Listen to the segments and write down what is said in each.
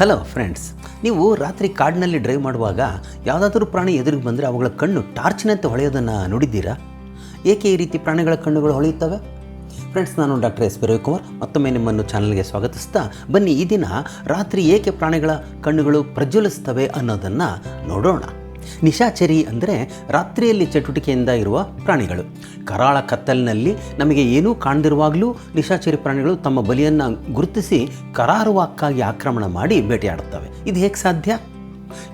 Hello friends ನೀವು ರಾತ್ರಿ ಕಾಡಿನಲ್ಲಿ ಡ್ರೈವ್ ಮಾಡುವಾಗ ಯಾವುದಾದ್ರೂ ಪ್ರಾಣಿ ಎದುರಿಗೆ ಬಂದರೆ ಅವುಗಳ ಕಣ್ಣು ಟಾರ್ಚ್ನಂತೆ ಹೊಳೆಯೋದನ್ನು ನೋಡಿದ್ದೀರಾ? ಏಕೆ ಈ ರೀತಿ ಪ್ರಾಣಿಗಳ ಕಣ್ಣುಗಳು ಹೊಳೆಯುತ್ತವೆ? ಫ್ರೆಂಡ್ಸ್ ನಾನು ಡಾಕ್ಟರ್ ಎಸ್ ಬಿ ರವಿಕುಮಾರ್. ಮತ್ತೊಮ್ಮೆ ನಿಮ್ಮನ್ನು ಚಾನಲ್ಗೆ ಸ್ವಾಗತಿಸ್ತಾ ಬನ್ನಿ. ಈ ದಿನ ರಾತ್ರಿ ಏಕೆ ಪ್ರಾಣಿಗಳ ಕಣ್ಣುಗಳು ಪ್ರಜ್ವಲಿಸ್ತವೆ ಅನ್ನೋದನ್ನು ನೋಡೋಣ. ನಿಶಾಚರಿ ಅಂದರೆ ರಾತ್ರಿಯಲ್ಲಿ ಚಟುವಟಿಕೆಯಿಂದ ಇರುವ ಪ್ರಾಣಿಗಳು. ಕರಾಳ ಕತ್ತಲಿನಲ್ಲಿ ನಮಗೆ ಏನೂ ಕಾಣದಿರುವಾಗಲೂ ನಿಶಾಚರಿ ಪ್ರಾಣಿಗಳು ತಮ್ಮ ಬಲಿಯನ್ನು ಗುರುತಿಸಿ ಕರಾರುವಾಕ್ಕಾಗಿ ಆಕ್ರಮಣ ಮಾಡಿ ಬೇಟೆಯಾಡುತ್ತವೆ. ಇದು ಹೇಗೆ ಸಾಧ್ಯ?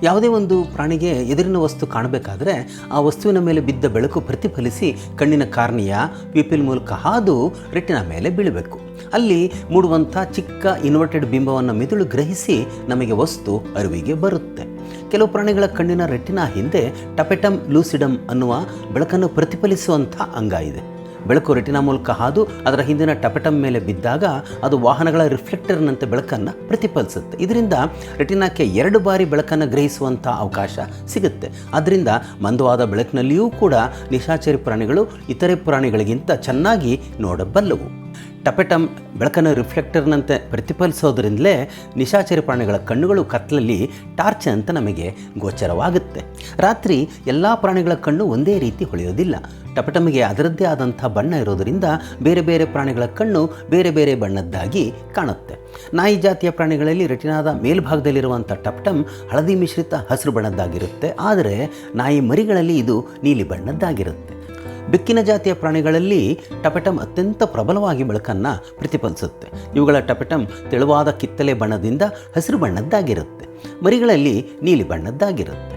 ಯಾವುದೇ ಒಂದು ಪ್ರಾಣಿಗೆ ಎದುರಿನ ವಸ್ತು ಕಾಣಬೇಕಾದ್ರೆ ಆ ವಸ್ತುವಿನ ಮೇಲೆ ಬಿದ್ದ ಬೆಳಕು ಪ್ರತಿಫಲಿಸಿ ಕಣ್ಣಿನ ಕಾರ್ನಿಯ ಪಿಪಿಲ್ ಮೂಲಕ ಹಾದು ರೆಟ್ಟಿನ ಮೇಲೆ ಬೀಳಬೇಕು. ಅಲ್ಲಿ ಮೂಡುವಂಥ ಚಿಕ್ಕ ಇನ್ವರ್ಟೆಡ್ ಬಿಂಬವನ್ನು ಮಿದುಳು ಗ್ರಹಿಸಿ ನಮಗೆ ವಸ್ತು ಅರಿವಿಗೆ ಬರುತ್ತೆ. ಕೆಲವು ಪ್ರಾಣಿಗಳ ಕಣ್ಣಿನ ರೆಟ್ಟಿನ ಹಿಂದೆ ಟಪೆಟಮ್ ಲೂಸಿಡಮ್ ಅನ್ನುವ ಬೆಳಕನ್ನು ಪ್ರತಿಫಲಿಸುವಂಥ ಅಂಗ ಇದೆ. ಬೆಳಕು ರೆಟಿನಾ ಮೂಲಕ ಹಾದು ಅದರ ಹಿಂದಿನ ಟಪೆಟಮ್ ಮೇಲೆ ಬಿದ್ದಾಗ ಅದು ವಾಹನಗಳ ರಿಫ್ಲೆಕ್ಟರ್ನಂತೆ ಬೆಳಕನ್ನು ಪ್ರತಿಫಲಿಸುತ್ತೆ. ಇದರಿಂದ ರೆಟಿನಾಕ್ಕೆ ಎರಡು ಬಾರಿ ಬೆಳಕನ್ನು ಗ್ರಹಿಸುವಂಥ ಅವಕಾಶ ಸಿಗುತ್ತೆ. ಅದರಿಂದ ಮಂದವಾದ ಬೆಳಕಿನಲ್ಲಿಯೂ ಕೂಡ ನಿಶಾಚರಿ ಪ್ರಾಣಿಗಳು ಇತರೆ ಪ್ರಾಣಿಗಳಿಗಿಂತ ಚೆನ್ನಾಗಿ ನೋಡಬಲ್ಲವು. ಟಪೆಟಮ್ ಬೆಳಕನ್ನು ರಿಫ್ಲೆಕ್ಟರ್ನಂತೆ ಪ್ರತಿಫಲಿಸೋದ್ರಿಂದಲೇ ನಿಶಾಚರಿ ಪ್ರಾಣಿಗಳ ಕಣ್ಣುಗಳು ಕತ್ತಲಲ್ಲಿ ಟಾರ್ಚ್ ಅಂತ ನಮಗೆ ಗೋಚರವಾಗುತ್ತೆ. ರಾತ್ರಿ ಎಲ್ಲ ಪ್ರಾಣಿಗಳ ಕಣ್ಣು ಒಂದೇ ರೀತಿ ಹೊಳೆಯೋದಿಲ್ಲ. ಟಪಟಮಿಗೆ ಅದರದ್ದೇ ಆದಂಥ ಬಣ್ಣ ಇರೋದರಿಂದ ಬೇರೆ ಬೇರೆ ಪ್ರಾಣಿಗಳ ಕಣ್ಣು ಬೇರೆ ಬೇರೆ ಬಣ್ಣದ್ದಾಗಿ ಕಾಣುತ್ತೆ. ನಾಯಿ ಜಾತಿಯ ಪ್ರಾಣಿಗಳಲ್ಲಿ ರೆಟಿನಾದ ಮೇಲ್ಭಾಗದಲ್ಲಿರುವಂಥ ಟಪ್ಟಮ್ ಹಳದಿ ಮಿಶ್ರಿತ ಹಸಿರು ಬಣ್ಣದ್ದಾಗಿರುತ್ತೆ. ಆದರೆ ನಾಯಿ ಮರಿಗಳಲ್ಲಿ ಇದು ನೀಲಿ ಬಣ್ಣದ್ದಾಗಿರುತ್ತೆ. ಬೆಕ್ಕಿನ ಜಾತಿಯ ಪ್ರಾಣಿಗಳಲ್ಲಿ ಟಪೆಟಮ್ ಅತ್ಯಂತ ಪ್ರಬಲವಾಗಿ ಬೆಳಕನ್ನು ಪ್ರತಿಫಲಿಸುತ್ತೆ. ಇವುಗಳ ಟಪೆಟಮ್ ತೆಳುವಾದ ಕಿತ್ತಲೆ ಬಣ್ಣದಿಂದ ಹಸಿರು ಬಣ್ಣದ್ದಾಗಿರುತ್ತೆ. ಮರಿಗಳಲ್ಲಿ ನೀಲಿ ಬಣ್ಣದ್ದಾಗಿರುತ್ತೆ.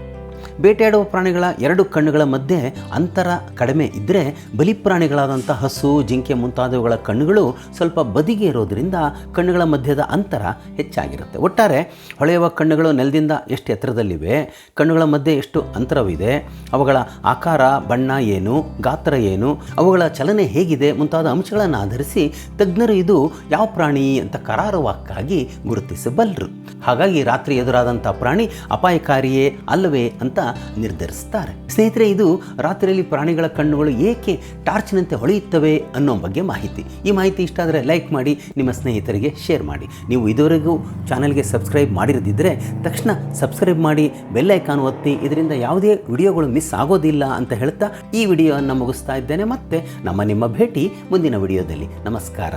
ಬೇಟೆಯಾಡುವ ಪ್ರಾಣಿಗಳ ಎರಡು ಕಣ್ಣುಗಳ ಮಧ್ಯೆ ಅಂತರ ಕಡಿಮೆ ಇದ್ದರೆ ಬಲಿಪ್ರಾಣಿಗಳಾದಂಥ ಹಸು, ಜಿಂಕೆ ಮುಂತಾದವುಗಳ ಕಣ್ಣುಗಳು ಸ್ವಲ್ಪ ಬದಿಗೆ ಇರೋದರಿಂದ ಕಣ್ಣುಗಳ ಮಧ್ಯದ ಅಂತರ ಹೆಚ್ಚಾಗಿರುತ್ತೆ. ಒಟ್ಟಾರೆ ಹೊಳೆಯುವ ಕಣ್ಣುಗಳು ನೆಲದಿಂದ ಎಷ್ಟು ಎತ್ತರದಲ್ಲಿವೆ, ಕಣ್ಣುಗಳ ಮಧ್ಯೆ ಎಷ್ಟು ಅಂತರವಿದೆ, ಅವುಗಳ ಆಕಾರ, ಬಣ್ಣ ಏನು, ಗಾತ್ರ ಏನು, ಅವುಗಳ ಚಲನೆ ಹೇಗಿದೆ ಮುಂತಾದ ಅಂಶಗಳನ್ನು ಆಧರಿಸಿ ತಜ್ಞರು ಇದು ಯಾವ ಪ್ರಾಣಿ ಅಂತ ಕರಾರುವಾಕ್ಕಾಗಿ ಗುರುತಿಸಬಲ್ಲರು. ಹಾಗಾಗಿ ರಾತ್ರಿ ಎದುರಾದಂಥ ಪ್ರಾಣಿ ಅಪಾಯಕಾರಿಯೇ ಅಲ್ಲವೇ ಅಂತ ನಿರ್ಧರಿಸ್ತಾರೆ ಸ್ನೇಹಿತರೆ, ಇದು ರಾತ್ರಿಯಲ್ಲಿ ಪ್ರಾಣಿಗಳ ಕಣ್ಣುಗಳು ಏಕೆ ಟಾರ್ಚ್ನಂತೆ ಹೊಳೆಯುತ್ತವೆ ಅನ್ನೋ ಬಗ್ಗೆ ಮಾಹಿತಿ. ಈ ಮಾಹಿತಿ ಇಷ್ಟ ಆದರೆ ಲೈಕ್ ಮಾಡಿ, ನಿಮ್ಮ ಸ್ನೇಹಿತರಿಗೆ ಶೇರ್ ಮಾಡಿ. ನೀವು ಇದುವರೆಗೂ ಚಾನಲ್ಗೆ ಸಬ್ಸ್ಕ್ರೈಬ್ ಮಾಡಿರದಿದ್ದರೆ ತಕ್ಷಣ ಸಬ್ಸ್ಕ್ರೈಬ್ ಮಾಡಿ, ಬೆಲ್ ಐಕಾನ್ ಒತ್ತಿ, ಇದರಿಂದ ಯಾವುದೇ ವಿಡಿಯೋಗಳು ಮಿಸ್ ಆಗೋದಿಲ್ಲ ಅಂತ ಹೇಳ್ತಾ ಈ ವಿಡಿಯೋವನ್ನು ಮುಗಿಸ್ತಾ ಇದ್ದೇನೆ. ಮತ್ತೆ ನಮ್ಮ ನಿಮ್ಮ ಭೇಟಿ ಮುಂದಿನ ವಿಡಿಯೋದಲ್ಲಿ. ನಮಸ್ಕಾರ.